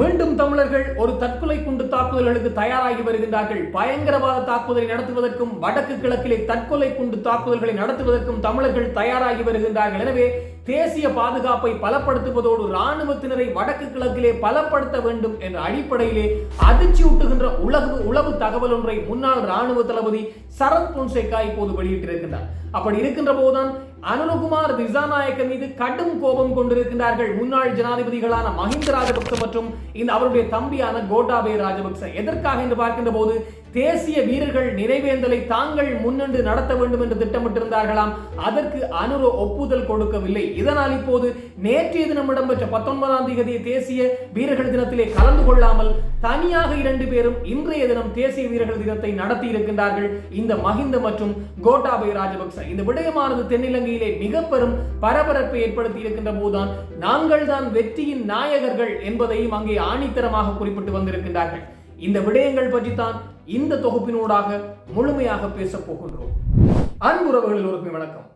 மீண்டும் தமிழர்கள் ஒரு தற்கொலை குண்டு தாக்குதல்களுக்கு தயாராகி வருகின்றார்கள். பயங்கரவாத தாக்குதலை நடத்துவதற்கும் வடக்கு கிழக்கிலே தற்கொலை குண்டு தாக்குதல்களை நடத்துவதற்கும் தமிழர்கள் தயாராகி வருகின்றார்கள். எனவே தேசிய பாதுகாப்பை பலப்படுத்துவதோடு இராணுவத்தினரை வடக்கு கிழக்கிலே பலப்படுத்த வேண்டும் என்ற அடிப்படையிலே அதிர்ச்சியூட்டுகின்ற உலகு உளவு தகவல் ஒன்றை முன்னாள் இராணுவ தளபதி சரத் பொன்சேகா இப்போது வெளியிட்டிருக்கின்றார். அப்படி இருக்கின்ற போதுதான் அனுரகுமார் திசாநாயக்க மீது கடும் கோபம் கொண்டிருக்கின்றார்கள். முன்னாள் ஜனாதிபதிகளான மஹிந்த ராஜபக்ச மற்றும் இந்த அவருடைய தம்பியான கோட்டாபய ராஜபக்ச. எதற்காக என்று பார்க்கின்ற போது தேசிய வீரர்கள் நினைவேந்தலை தாங்கள் முன்னின்று நடத்த வேண்டும் என்று திட்டமிட்டிருந்தார்களாம். அதற்கு அனுர ஒப்புதல் கொடுக்கவில்லை. இதனால் இப்போது நேற்றைய தினம் இடம்பெற்ற பத்தொன்பதாம் தேதி தேசிய வீரர்கள் தினத்திலே கலந்து கொள்ளாமல் தனியாக இரண்டு பேரும் இன்றைய தினம் தேசிய வீரர்கள் தினத்தை நடத்தி இருக்கின்றார்கள். இந்த மஹிந்த மற்றும் கோட்டாபய ராஜபக்ச. இந்த விடயமானது தென்னிலங்கையிலே மிக பெரும் பரபரப்பை ஏற்படுத்தி இருக்கின்ற போதுதான் நாங்கள் தான் வெற்றியின் நாயகர்கள் என்பதையும் அங்கே ஆணித்தரமாக குறிப்பிட்டு வந்திருக்கின்றார்கள். இந்த விடயங்கள் பற்றித்தான் இந்த தொகுப்பினூடாக முழுமையாக பேசப் போகின்றோம். அன்புறவர்களில் ஒருமை வணக்கம்.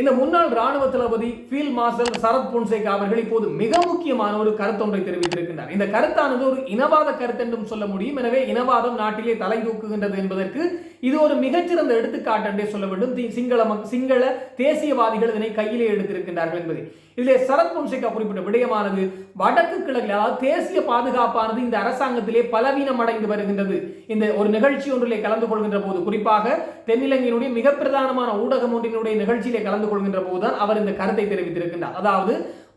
இந்த முன்னாள் ராணுவ தளபதி ஃபீல்ட் மார்ஷல் சரத் பொன்சேகா அவர்கள் இப்போது மிக முக்கியமான ஒரு கருத்தொன்றை தெரிவித்திருக்கின்றார். இந்த கருத்தானது ஒரு இனவாத கருத்து என்றும் சொல்ல முடியும். எனவே இனவாதம் நாட்டிலே தலை தூக்குகின்றது என்பதற்கு இது ஒரு மிகச்சிறந்த எடுத்துக்காட்டு என்றே சொல்ல வேண்டும். சிங்கள சிங்கள தேசியவாதிகள் இதனை கையிலே எடுத்திருக்கின்றார்கள் என்பதை. இதிலே சரத் பொன்சேகா குறிப்பிட்ட விடயமானது வடக்கு கிழக்கில் அதாவது தேசிய பாதுகாப்பானது இந்த அரசாங்கத்திலே பலவீனம் அடைந்து வருகின்றது. இந்த ஒரு நிகழ்ச்சி ஒன்றிலே கலந்து கொள்கின்ற போது குறிப்பாக தென்னிலங்கையினுடைய மிக பிரதானமான ஊடகம் ஒன்றினுடைய நிகழ்ச்சியிலே கலந்து கொள்கின்ற போதுதான் அவர் இந்த கருத்தை தெரிவித்திருக்கின்றார். அதாவது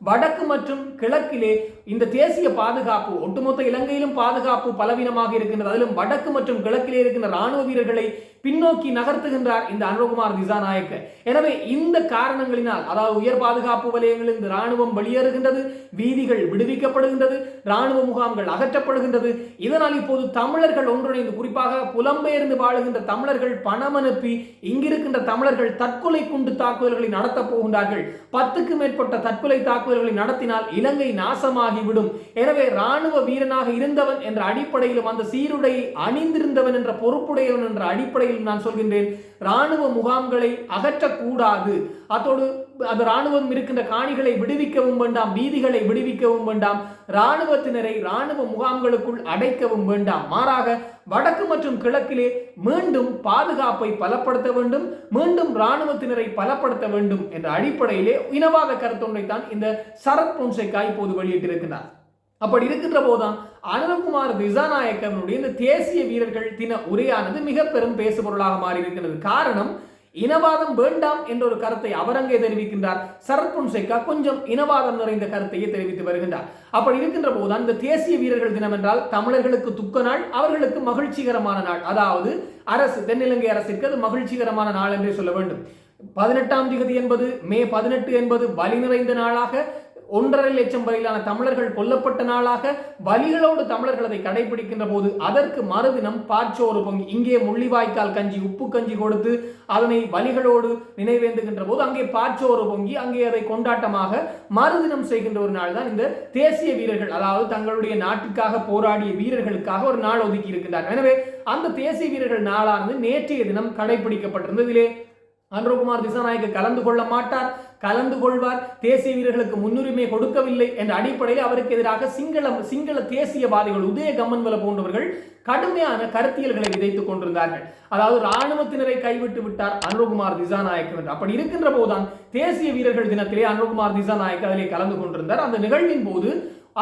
வடக்கு மற்றும் கிழக்கிலே இந்த தேசிய பாதுகாப்பு ஒட்டுமொத்த இலங்கையிலும் பாதுகாப்பு பலவீனமாக இருக்கின்றது. அதிலும் வடக்கு மற்றும் கிழக்கிலே இருக்கின்ற ராணுவ வீரர்களை பின்னோக்கி நகர்த்துகின்றார் இந்த அனுரகுமார் திசாநாயக்க எனவே இந்த காரணங்களினால் அதாவது உயர் பாதுகாப்பு வலயங்களில் இந்த ராணுவம் வெளியேறுகின்றது வீதிகள் விடுவிக்கப்படுகின்றது ராணுவ முகாம்கள் அகற்றப்படுகின்றது. இதனால் இப்போது தமிழர்கள் ஒன்றிணைந்து குறிப்பாக புலம்பெயர்ந்து வாழுகின்ற தமிழர்கள் பணம் அனுப்பி இங்கிருக்கின்ற தமிழர்கள் தற்கொலை குண்டு தாக்குதல்களை நடத்தப் போகின்றார்கள். பத்துக்கு மேற்பட்ட தற்கொலை தாக்குதல்களை நடத்தினால் இலங்கை நாசமாகிவிடும். எனவே ராணுவ வீரனாக இருந்தவன் என்ற அடிப்படையிலும் அந்த சீருடையை அணிந்திருந்தவன் என்ற பொறுப்புடையவன் என்ற அடிப்படையில் நான் சொல்கின்றேன் இராணுவ முகாம்களை அகற்றக்கூடாது. அத்தோடு அந்த இராணுவம் இருக்கின்ற காணிகளை விடுவிக்கவும் வேண்டாம் வீதிகளை விடுவிக்கவும் வேண்டாம் இராணுவத்தினரை இராணுவ முகாம்களுக்குள் அடைக்கவும் வேண்டாம். மாறாக வடக்கு மற்றும் கிழக்கிலே மீண்டும் பாதுகாப்பை பலப்படுத்த வேண்டும் மீண்டும் இராணுவத்தினரை பலப்படுத்த வேண்டும் என்ற அடிப்படையிலே இனவாத கருத்தொன்றை தான் இந்த சரத் பொன்சேகா இப்போது வெளியிட்டிருக்கிறார் அப்படி இருக்கின்ற போதுதான் அனந்தகுமார் திசாநாயக்கனுடைய இந்த தேசிய வீரர்கள் தின உரையானது மிக பெரும் பேசுபொருளாக மாறி இருக்கிறது காரணம் இனவாதம் வேண்டாம் என்ற ஒரு கருத்தை அவர் அங்கே தெரிவிக்கின்றார். சரத் பொன்சேகா கொஞ்சம் இனவாதம் நிறைந்த கருத்தையே தெரிவித்து வருகின்றார். அப்படி இருக்கின்ற போதுதான் இந்த தேசிய வீரர்கள் தினம் என்றால் தமிழர்களுக்கு துக்க நாள் அவர்களுக்கு மகிழ்ச்சிகரமான நாள். அதாவது அரசு தென்னிலங்கை அரசிற்கு அது மகிழ்ச்சிகரமான நாள் என்றே சொல்ல வேண்டும். பதினெட்டாம் திகதி என்பது மே பதினெட்டு என்பது வலி நிறைந்த நாளாக ஒன்றரை லட்சம் வரையிலான தமிழர்கள் கொல்லப்பட்ட நாளாக வலிகளோடு தமிழர்கள் அதை கடைபிடிக்கின்ற போது அதற்கு மறுதினம் பாச்சோறு பொங்கி இங்கே முள்ளிவாய்க்கால் கஞ்சி உப்பு கஞ்சி கொடுத்து அதனை வலிகளோடு நினைவேந்துகின்ற போது அங்கே பாச்சோறு பொங்கி அங்கே அதை கொண்டாட்டமாக மறுதினம் செய்கின்ற ஒரு நாள் தான் இந்த தேசிய வீரர்கள் அதாவது தங்களுடைய நாட்டுக்காக போராடிய வீரர்களுக்காக ஒரு நாள் ஒதுக்கி இருக்கின்றார் எனவே அந்த தேசிய வீரர்கள் நாளானது நேற்றைய தினம் கடைபிடிக்கப்பட்டிருந்தது. இதிலே அன்றகுமார் திசாநாயக்கு கலந்து கொள்ள மாட்டார் கலந்து கொள்வார். தேசிய வீரர்களுக்கு முன்னுரிமை கொடுக்கவில்லை என்ற அடிப்படையில் அவருக்கு எதிராக சிங்கள சிங்கள தேசியவாதிகள் உதய கம்மன்வல போன்றவர்கள் கடுமையான கருத்தியல்களை விதைத்துக் கொண்டிருந்தார்கள். அதாவது ராணுவத்தினரை கைவிட்டு விட்டார் அனுகுமார் திசாநாயக் என்று. அப்படி இருக்கின்ற போதுதான் தேசிய வீரர்கள் தினத்திலே அனுகுமார் திசாநாயக் அதிலே கலந்து கொண்டிருந்தார். அந்த நிகழ்வின் போது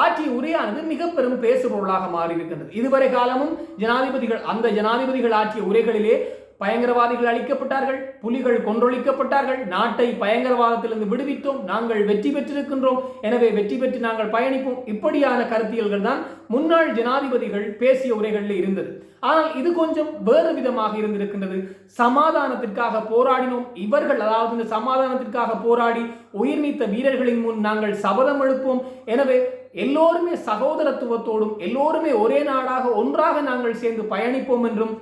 ஆற்றிய உரையானது மிக பெரும் பேசுபொருளாக மாறியிருக்கின்றது. இதுவரை காலமும் ஜனாதிபதிகள் அந்த ஜனாதிபதிகள் ஆற்றிய உரைகளிலே பயங்கரவாதிகள் அழிக்கப்பட்டார்கள் புலிகள் கொன்றொழிக்கப்பட்டார்கள் நாட்டை பயங்கரவாதத்திலிருந்து விடுவித்தோம் நாங்கள் வெற்றி பெற்றிருக்கின்றோம் எனவே வெற்றி பெற்று நாங்கள் பயணிப்போம். இப்படியான கருத்தியல்கள் தான் முன்னாள் ஜனாதிபதிகள் பேசிய உரைகளில் இருந்தது. ஆனால் இது கொஞ்சம் வேறு விதமாக இருந்திருக்கின்றது. சமாதானத்திற்காக போராடினோம். இவர்கள் அதாவது இந்த சமாதானத்திற்காக போராடி உயிர் நீத்த வீரர்களின் முன் நாங்கள் சபதம் எழுப்போம். எனவே எல்லோருமே சகோதரத்துவத்தோடும் எல்லோருமே ஒரே நாடாக ஒன்றாக நாங்கள் சேர்ந்து பயணிப்போம் என்றும்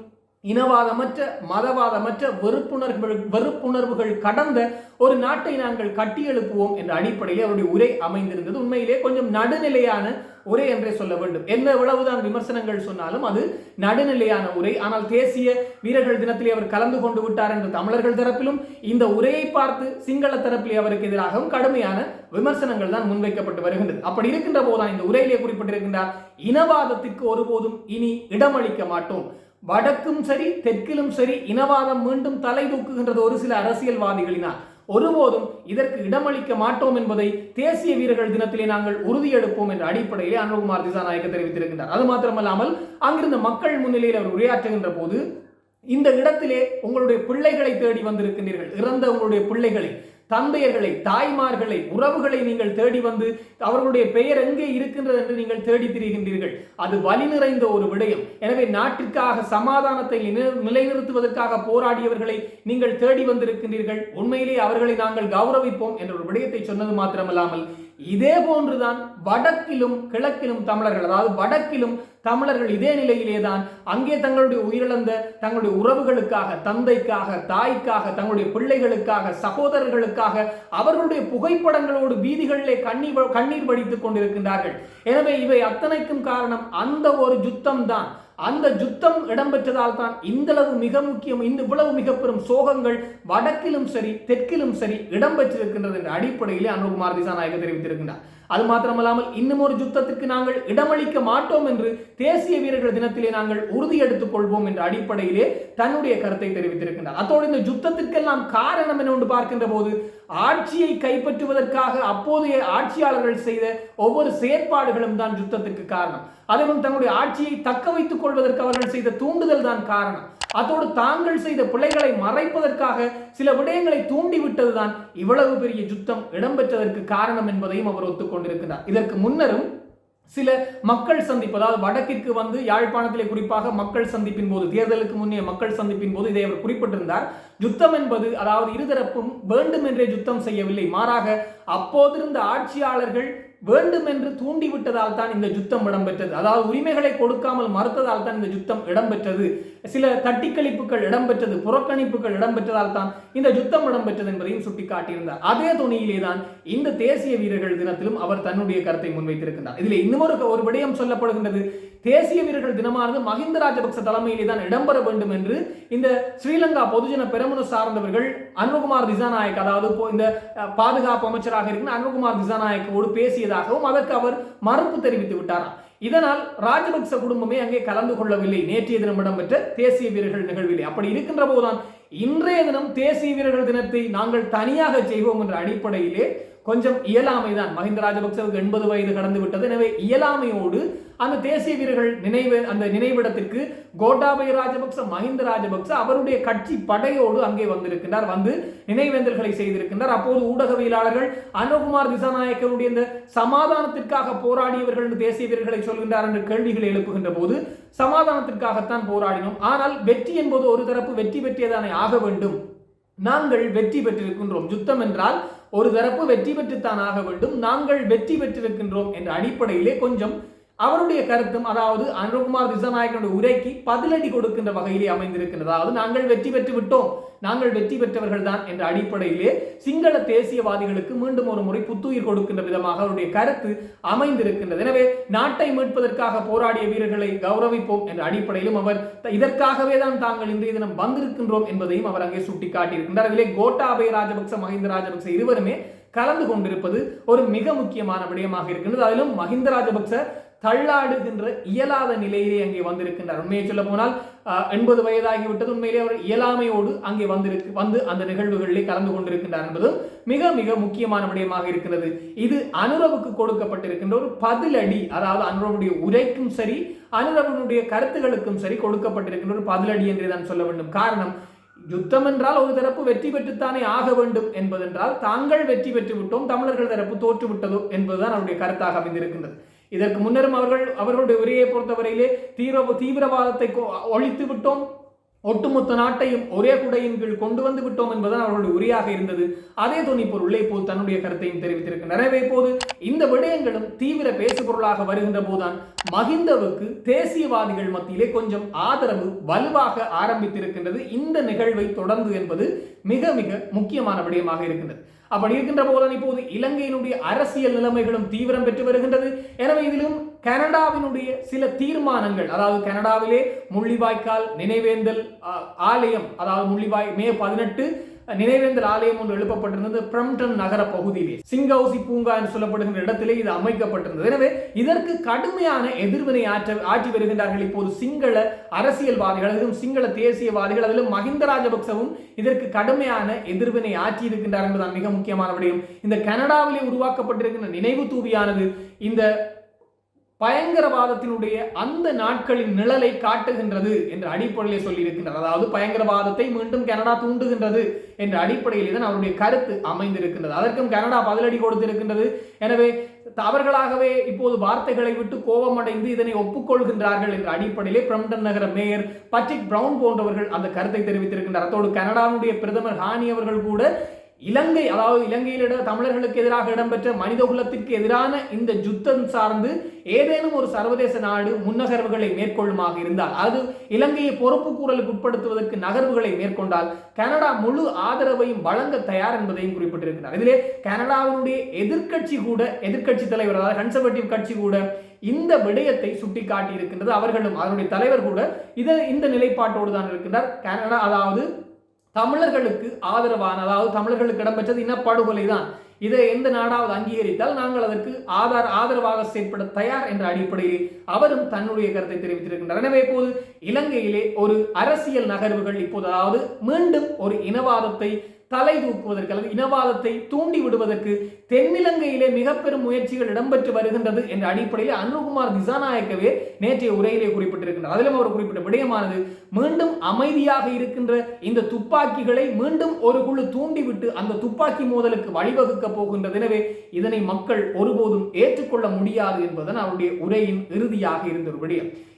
இனவாதமற்ற மதவாதமற்ற வெறுப்புணர்வுகள் வெறுப்புணர்வுகள் கடந்த ஒரு நாட்டை நாங்கள் கட்டியெழுப்புவோம் என்ற அடிப்படையில் அவருடைய உரை அமைந்திருந்தது. உண்மையிலே கொஞ்சம் நடுநிலையான உரை என்றே சொல்ல வேண்டும். எந்த எவ்வளவுதான் விமர்சனங்கள் சொன்னாலும் அது நடுநிலையான உரை. ஆனால் தேசிய வீரர்கள் தினத்திலே அவர் கலந்து கொண்டு விட்டார் என்ற தமிழர்கள் தரப்பிலும் இந்த உரையை பார்த்து சிங்கள தரப்பிலே அவருக்கு எதிராகவும் கடுமையான விமர்சனங்கள் தான் முன்வைக்கப்பட்டு வருகின்றது. அப்படி இருக்கின்ற போதுதான் இந்த உரையிலே குறிப்பிட்டிருக்கின்றார் இனவாதத்திற்கு ஒருபோதும் இனி இடமளிக்க மாட்டோம். வடக்கும் சரி தெற்கிலும் சரி இனவாதம் மீண்டும் தலை தூக்குகின்றது ஒரு சில அரசியல்வாதிகளினால். ஒருபோதும் இதற்கு இடமளிக்க மாட்டோம் என்பதை தேசிய வீரர்கள் தினத்திலே நாங்கள் உறுதியெடுப்போம் என்ற அடிப்படையிலே அனுகுமார் திசாநாயக்க தெரிவித்திருக்கின்றார். அது மாத்திரமல்லாமல் அங்கிருந்த மக்கள் முன்னிலையில் அவர் உரையாற்றுகின்ற போது இந்த இடத்திலே உங்களுடைய பிள்ளைகளை தேடி வந்திருக்கின்றீர்கள். இறந்த உங்களுடைய பிள்ளைகளை. தந்தையர்களை தாய்மார்களை உறவுகளை நீங்கள் தேடி வந்து அவர்களுடைய பெயர் எங்கே இருக்கின்றது என்று நீங்கள் தேடி திரிகின்றீர்கள். அது வலி நிறைந்த ஒரு விடயம். எனவே நாட்டிற்காக சமாதானத்தை நிலைநிறுத்துவதற்காக போராடியவர்களை நீங்கள் தேடி வந்திருக்கின்றீர்கள். உண்மையிலே அவர்களை நாங்கள் கௌரவிப்போம் என்ற ஒரு விடயத்தை சொன்னது மாத்திரமல்லாமல் இதே போன்றுதான் வடக்கிலும் கிழக்கிலும் தமிழர்கள் அதாவது வடக்கிலும் தமிழர்கள் இதே நிலையிலே தான் அங்கே தங்களுடைய உயிரிழந்த தங்களுடைய உறவுகளுக்காக தந்தைக்காக தாய்க்காக தங்களுடைய பிள்ளைகளுக்காக சகோதரர்களுக்காக அவர்களுடைய புகைப்படங்களோடு வீதிகளிலே கண்ணீர் கண்ணீர் வடித்துக் கொண்டிருக்கின்றார்கள். எனவே இவை அத்தனைக்கும் காரணம் அந்த ஒரு யுத்தம் தான் அந்த யுத்தம் இடம்பெற்றதால் தான் இந்தளவு மிக முக்கியம் இந்த இவ்வளவு மிக பெரும் சோகங்கள் வடக்கிலும் சரி தெற்கிலும் சரி இடம்பெற்றிருக்கின்றது என்ற அடிப்படையிலே அனுகுமார் திசாநாயக தெரிவித்திருக்கின்றார். அது மாத்திரமல்லாமல் இன்னும் ஒரு யுத்தத்திற்கு நாங்கள் இடமளிக்க மாட்டோம் என்று தேசிய வீரர்கள் தினத்திலே நாங்கள் உறுதி எடுத்துக் கொள்வோம் என்ற அடிப்படையிலே தன்னுடைய கருத்தை தெரிவித்திருக்கின்றார். அத்தோடு இந்த யுத்தத்திற்கெல்லாம் காரணம் என்ன என்று பார்க்கின்ற போது ஆட்சியை கைப்பற்றுவதற்காக அப்போதைய ஆட்சியாளர்கள் செய்த ஒவ்வொரு செயற்பாடுகளும் தான் யுத்தத்திற்கு காரணம். அதேபோல் தங்களுடைய ஆட்சியை தக்க வைத்துக் கொள்வதற்கு அவர்கள் செய்த தூண்டுதல் தான் காரணம். அதோடு தாங்கள் செய்த பிள்ளைகளை மறைப்பதற்காக சில விடயங்களை தூண்டிவிட்டதுதான் இவ்வளவு பெரிய யுத்தம் இடம்பெற்றதற்கு காரணம் என்பதையும் அவர் ஒத்துக்கொண்டிருக்கிறார். இதற்கு முன்னரும் சில மக்கள் சந்திப்பு அதாவது வடக்கிற்கு வந்து யாழ்ப்பாணத்திலே குறிப்பாக மக்கள் சந்திப்பின் போது தேர்தலுக்கு முன்னே மக்கள் சந்திப்பின் போது இதை அவர் குறிப்பிட்டிருந்தார். யுத்தம் என்பது அதாவது இருதரப்பும் வேண்டுமென்றே யுத்தம் செய்யவில்லை. மாறாக அப்போதிருந்த ஆட்சியாளர்கள் வேண்டும் என்று தூண்டிவிட்டதால் தான் இந்த யுத்தம் இடம்பெற்றது. அதாவது உரிமைகளை கொடுக்காமல் மறுத்ததால் தான் இந்த யுத்தம் இடம்பெற்றது. சில தட்டிக்கழிப்புகள் இடம்பெற்றது புறக்கணிப்புகள் இடம்பெற்றதால் தான் இந்த யுத்தம் இடம்பெற்றது என்பதையும் சுட்டிக்காட்டியிருந்தார். அதே துணியிலே தான் இந்த தேசிய வீரர்கள் தினத்திலும் அவர் தன்னுடைய கருத்தை முன்வைத்திருக்கின்றார். இதில் இன்னும் ஒரு விடயம் சொல்லப்படுகின்றது. தேசிய வீரர்கள் தினமானது மஹிந்த ராஜபக்ச தலைமையிலே தான் இடம்பெற வேண்டும் என்று இந்த ஸ்ரீலங்கா பொதுஜன பெரமுன சார்ந்தவர்கள் அனுகுமார் திசாநாயக் அதாவது இந்த பாதுகாப்பு அமைச்சராக இருக்கிற அனுகுமார் திசாநாயக்கோடு பேசியதாகவும் அதற்கு அவர் மறுப்பு தெரிவித்து விட்டாராம். இதனால் ராஜபக்ச குடும்பமே அங்கே கலந்து கொள்ளவில்லை. நேற்றைய தினம் இடம்பெற்ற தேசிய வீரர்கள் நிகழ்விலே. அப்படி இருக்கின்ற போதுதான் இன்றைய தினம் தேசிய வீரர்கள் தினத்தை நாங்கள் தனியாக செய்வோம் என்ற அடிப்படையிலே கொஞ்சம் இயலாமை தான். மஹிந்த ராஜபக்சவுக்கு எண்பது வயது கடந்து விட்டது. எனவே இயலாமையோடு அந்த தேசிய வீரர்கள் நினைவு அந்த நினைவிடத்திற்கு கோட்டாபய ராஜபக்ச மஹிந்த ராஜபக்ச அவருடைய கட்சி படையோடு அங்கே வந்திருக்கின்றார். வந்து நினைவேந்தல்களை செய்திருக்கின்றார். அப்போது ஊடகவியலாளர்கள் அனுகுமார் திசாநாயக்கருடைய இந்த சமாதானத்திற்காக போராடியவர்கள் என்று தேசிய வீரர்களை சொல்கின்றார் என்று கேள்விகளை எழுப்புகின்ற போது சமாதானத்திற்காகத்தான் போராடினோம். ஆனால் வெற்றி என்பது ஒரு தரப்பு வெற்றி பெற்றியதானே ஆக வேண்டும். நாங்கள் வெற்றி பெற்றிருக்கின்றோம். யுத்தம் என்றால் ஒரு தரப்பு வெற்றி பெற்றுத்தான் ஆக வேண்டும். நாங்கள் வெற்றி பெற்றிருக்கின்றோம் என்ற அடிப்படையிலே கொஞ்சம் அவருடைய கருத்தும் அதாவது அனுகுமார் திசாநாயக்கனுடைய உரைக்கு பதிலடி கொடுக்கின்ற வகையிலே அமைந்திருக்கின்றது? அதாவது நாங்கள் வெற்றி பெற்று விட்டோம். நாங்கள் வெற்றி பெற்றவர்கள் தான் என்ற அடிப்படையிலே சிங்கள தேசியவாதிகளுக்கு மீண்டும் ஒரு முறை புத்துயிர் கொடுக்கின்ற விதமாக அவருடைய கருத்து அமைந்திருக்கின்றது. எனவே நாட்டை மீட்பதற்காக போராடிய வீரர்களை கௌரவிப்போம் என்ற அடிப்படையிலும் அவர் இதற்காகவே தான் தாங்கள் இன்றைய தினம் வந்திருக்கின்றோம் என்பதையும் அவர் அங்கே சுட்டிக்காட்டியிருக்கின்றார். அதிலே கோட்டாபய ராஜபக்ச மஹிந்த ராஜபக்ச இருவருமே கலந்து கொண்டிருப்பது ஒரு மிக முக்கியமான விடயமாக இருக்கின்றது. அதிலும் மஹிந்த ராஜபக்ச தள்ளாடுகின்ற இயலாத நிலையிலே அங்கே வந்திருக்கின்றார். உண்மையை சொல்ல போனால் எண்பது வயதாகிவிட்டது. உண்மையிலே அவர் இயலாமையோடு அங்கே வந்திருக்கு வந்து அந்த நிகழ்வுகளிலே கலந்து கொண்டிருக்கின்றார் என்பது மிக மிக முக்கியமான விடயமாக இருக்கிறது. இது அனுரவுக்கு கொடுக்கப்பட்டிருக்கின்ற ஒரு பதிலடி அதாவது அனுரவுடைய உரைக்கும் சரி அனுரவனுடைய கருத்துகளுக்கும் சரி கொடுக்கப்பட்டிருக்கின்ற ஒரு பதிலடி என்றே நான் சொல்ல வேண்டும். காரணம் யுத்தம் என்றால் ஒரு தரப்பு வெற்றி பெற்றுத்தானே ஆக வேண்டும் என்பதென்றால் தாங்கள் வெற்றி பெற்று விட்டோம் தமிழர்கள் தரப்பு தோற்றுவிட்டதோ என்பதுதான் அவருடைய கருத்தாக அமைந்திருக்கின்றது. இதற்கு முன்னரும் அவர்கள் அவர்களுடைய உரையை பொறுத்தவரையிலே தீவிர தீவிரவாதத்தை ஒழித்து விட்டோம். ஒட்டுமொத்த நாட்டையும் ஒரே குடையின் கீழ் கொண்டு வந்து விட்டோம் என்பதுதான் அவர்களுடைய உரையாக இருந்தது. அதே துணி பொருளை போல் தன்னுடைய கருத்தையும் தெரிவித்திருக்கின்றனர் எனவே இப்போது இந்த விடயங்களும் தீவிர பேசுபொருளாக வருகின்ற போதுதான் மகிந்தவுக்கு தேசியவாதிகள் மத்தியிலே கொஞ்சம் ஆதரவு வலுவாக ஆரம்பித்திருக்கின்றது. இந்த நிகழ்வை தொடர்ந்து என்பது மிக மிக முக்கியமான விடயமாக இருக்கின்றது. அப்படி இருக்கின்ற போதுதான் இப்போது இலங்கையினுடைய அரசியல் நிலைமைகளும் தீவிரம் பெற்று வருகின்றது. எனவே இதிலும் கனடாவினுடைய சில தீர்மானங்கள் அதாவது கனடாவிலே முள்ளிவாய்க்கால் நினைவேந்தல் ஆலயம் அதாவது முள்ளிவாய் மே பதினெட்டு நினைவேந்தல் ஆலயம் ஒன்று எழுப்பப்பட்டிருந்தது பிரம்டன் நகர பகுதியிலே. சிங்கவுசி பூங்கா என்று சொல்லப்படுகின்ற இடத்திலே இது அமைக்கப்பட்டிருந்தது. எனவே இதற்கு கடுமையான எதிர்வினை ஆற்ற ஆற்றி வருகின்றார்கள் இப்போது சிங்கள அரசியல்வாதிகள் அதிலும் சிங்கள தேசியவாதிகள் அதிலும் மஹிந்த ராஜபக்சவும் இதற்கு கடுமையான எதிர்வினை ஆற்றி இருக்கின்றார் என்பதுதான் மிக முக்கியமான விடயம். இந்த கனடாவிலே உருவாக்கப்பட்டிருக்கின்ற நினைவு தூவியானது இந்த பயங்கரவாதத்தினுடைய அந்த நாட்களின் நிழலை காட்டுகின்றது என்ற அடிப்படையிலே சொல்லியிருக்கின்றார். அதாவது பயங்கரவாதத்தை மீண்டும் கனடா தூண்டுகின்றது என்ற அடிப்படையில் தான் அவருடைய கருத்து அமைந்திருக்கின்றது. அதற்கும் கனடா பதிலடி கொடுத்திருக்கின்றது. எனவே அவர்களாகவே இப்போது வார்த்தைகளை விட்டு கோபமடைந்து இதனை ஒப்புக்கொள்கின்றார்கள் என்ற அடிப்படையிலே பிரம்டன் நகர மேயர் பட்ரிக் பிரவுன் போன்றவர்கள் அந்த கருத்தை தெரிவித்திருக்கின்றனர் அத்தோடு கனடாவுடைய பிரதமர் ஹானி அவர்கள் கூட இலங்கை அதாவது இலங்கையிலிட தமிழர்களுக்கு எதிராக இடம்பெற்ற மனித குலத்திற்கு எதிரான இந்த யுத்தம் சார்ந்து ஏதேனும் ஒரு சர்வதேச நாடு முன்னகர்வுகளை மேற்கொள்ளுமாக இருந்தால் அது இலங்கையை பொறுப்பு கூறலுக்கு உட்படுத்துவதற்கு நகர்வுகளை மேற்கொண்டால் கனடா முழு ஆதரவையும் வழங்க தயார் என்பதையும் குறிப்பிட்டிருக்கிறார். இதிலே கனடாவினுடைய எதிர்க்கட்சி கூட எதிர்க்கட்சி தலைவர் அதாவது கன்சர்வேட்டிவ் கட்சி கூட இந்த விடயத்தை சுட்டிக்காட்டி இருக்கின்றது அவர்களும் அதனுடைய தலைவர் கூட இதை இந்த நிலைப்பாட்டோடு தான் இருக்கின்றார். கனடா அதாவது தமிழர்களுக்கு ஆதரவான அதாவது தமிழர்களுக்கு இடம்பெற்றது இனப்படுகொலை தான். இதை எந்த நாடாவது அங்கீகரித்தால் நாங்கள் அதற்கு ஆதார் ஆதரவாக செயற்பட தயார் என்ற அடிப்படையில் அவரும் தன்னுடைய கருத்தை தெரிவித்திருக்கின்றார். எனவே இப்போது இலங்கையிலே ஒரு அரசியல் நகர்வுகள் இப்போது அதாவது மீண்டும் ஒரு இனவாதத்தை தலை தூக்குவதற்கு அல்லது இனவாதத்தை தூண்டி விடுவதற்கு தென்னிலங்கையிலே மிக பெரும் முயற்சிகள் இடம்பெற்று வருகின்றது என்ற அடிப்படையில் அனுகுமார் திசாநாயக்கவே நேற்றைய உரையிலே குறிப்பிட்டிருக்கின்றார். அதிலும் அவர் குறிப்பிட்ட விடயமானது மீண்டும் அமைதியாக இருக்கின்ற இந்த துப்பாக்கிகளை மீண்டும் ஒரு குழு தூண்டிவிட்டு அந்த துப்பாக்கி மோதலுக்கு வழிவகுக்க போகின்றது. எனவே இதனை மக்கள் ஒருபோதும் ஏற்றுக்கொள்ள முடியாது என்பதன் அவருடைய உரையின் இறுதியாக இருந்த ஒரு விடயம்.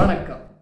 வணக்கம்.